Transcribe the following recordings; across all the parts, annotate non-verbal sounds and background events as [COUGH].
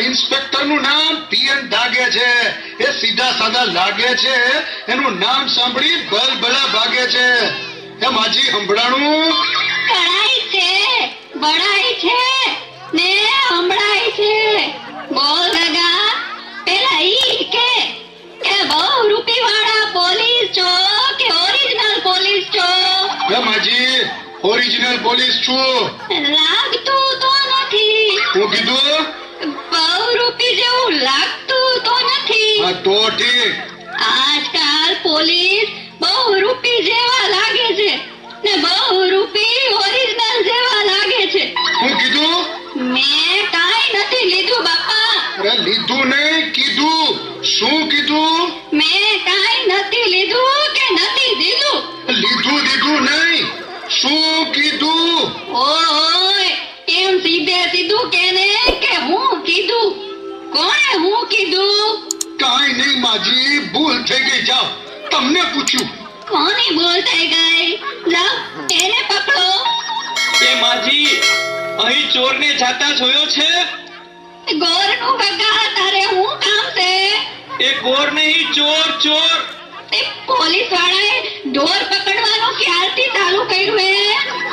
ઇન્સ્પેક્ટરનું નામ પીએન ડાગે છે. એ સીધા સાદા લાગે છે. એનું નામ સાંભળી બલબલા ભાગે છે. એ માજી સંભળાણું. કળાઈ છે બળાય છે ને હમળાય છે. બોલ ગગા પેલા ઈ કે કે બહુ રૂપી વાળા પોલીસ છો કે ઓરિજિનલ પોલીસ છો? એ માજી ઓરિજિનલ પોલીસ છું. લાગતું તો નથી. હું કીધું? બહુ રૂપી જેવું લાગતું તો નથી. તો ઠીક. આજકાલ પોલીસ લીધું નહીં કીધું. શું કીધું? મેં કાંઈ નથી લીધું કે નથી દીધું. લીધું દીધું નહીં. શું કીધું? ઓય એમ સીધે સીધું કેને કે હું કીધું? કોણે હું કીધું? કાંઈ નહીં માજી ભૂલ થઈ ગઈ જાવ તમને પૂછ્યું. કોની ભૂલ થઈ ગઈ? જાઓ એને પકડો. એ માજી અહીં ચોરને જાતા જોયો છે? ગોરનું છે એ ગોર નહીં ચોર ચોર. તે પોલીસ વાળાએ ઢોર પકડવાનો ક્યારથી ચાલુ કર્યું હે.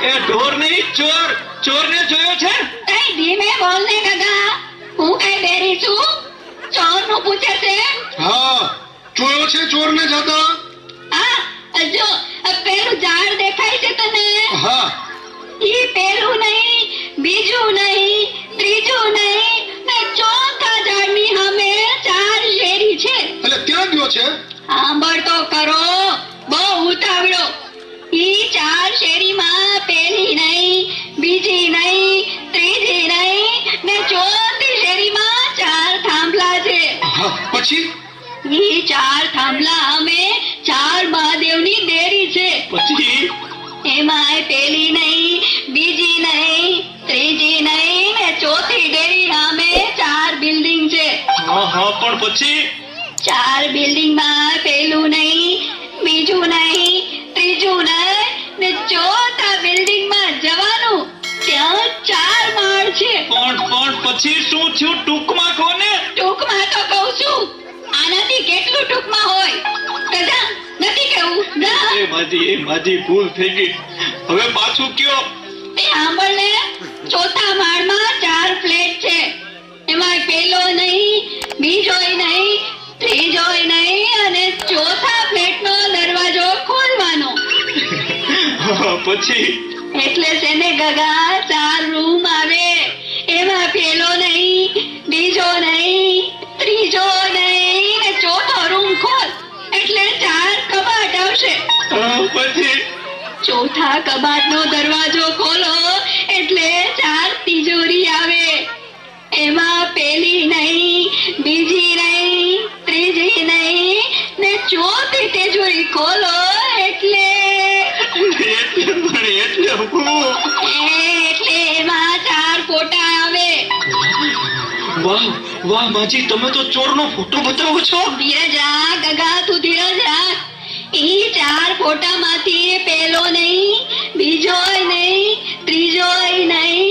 એ ઢોર નહીં ચોર. ચોરને જોયો છે? કઈ ધીમે બોલ ને ગગા હું કઈ બેરી છું? ચોરનું પૂછે છે? હા જોયો છે ચોરને જતા? હા જો આ પેલું ઝાડ દેખાય છે તને? હા. ઈ પેલું નહીં બીજું નહીં. શેરીમાં પેલી નહીં બીજી નહીં ત્રીજી નહીં ને ચોથી શેરીમાં ચાર થાંભલા છે. પછી? એ ચાર થાંભલા અમે ચાર મહાદેવની દેરી છે. પછી? એમાંય પેલી નહીં બીજી નહીં ત્રીજી નહીં ને ચોથી ડેરી અમે ચાર બિલ્ડિંગ છે. હા હા પણ પછી? ચાર બિલ્ડિંગમાં પેલું નહીં બીજું નહીં ને ચોથા બિલ્ડિંગમાં જવાનું ત્યાં ચાર માળ છે. પણ પણ પછી શું થયું? ટૂંકમાં કોને? ટૂંકમાં તો કહું છું આનાથી કેટલું ટૂંકમાં હોય? કદા નથી કેવું ના એ માજી એ માજી ભૂલ થઈ ગઈ. હવે પાછું કયો? એ સાંભળ ને ચોથા માળમાં ચાર ફ્લેટ છે. [LAUGHS] પછી? એટલે છે ને ગગા ચાર રૂમ આવે. એમાં પેલો નહીં બીજો નહીં ત્રીજો નહીં ને ચોથો રૂમ ખોલ. એટલે ચાર કબાટ આવશે. પછી? ચોથા કબાટનો દરવાજો ખોલો એટલે ચાર તિજોરી આવે. એમાં પેલી નહીં બીજી નહીં ત્રીજી નહીં ને ચોથી તિજોરી ખોલો. પણ એટલે એટલે એમાં ચાર ફોટા આવે. વાહ વાહ માજી તમે તો ચોરનો ફોટો બતાવો છો? ધીરજ રાખ ગગા તું ધીરજ રાખ. એ ચાર ફોટામાંથી પેલો નહીં બીજોય નહીં ત્રીજોય નહીં.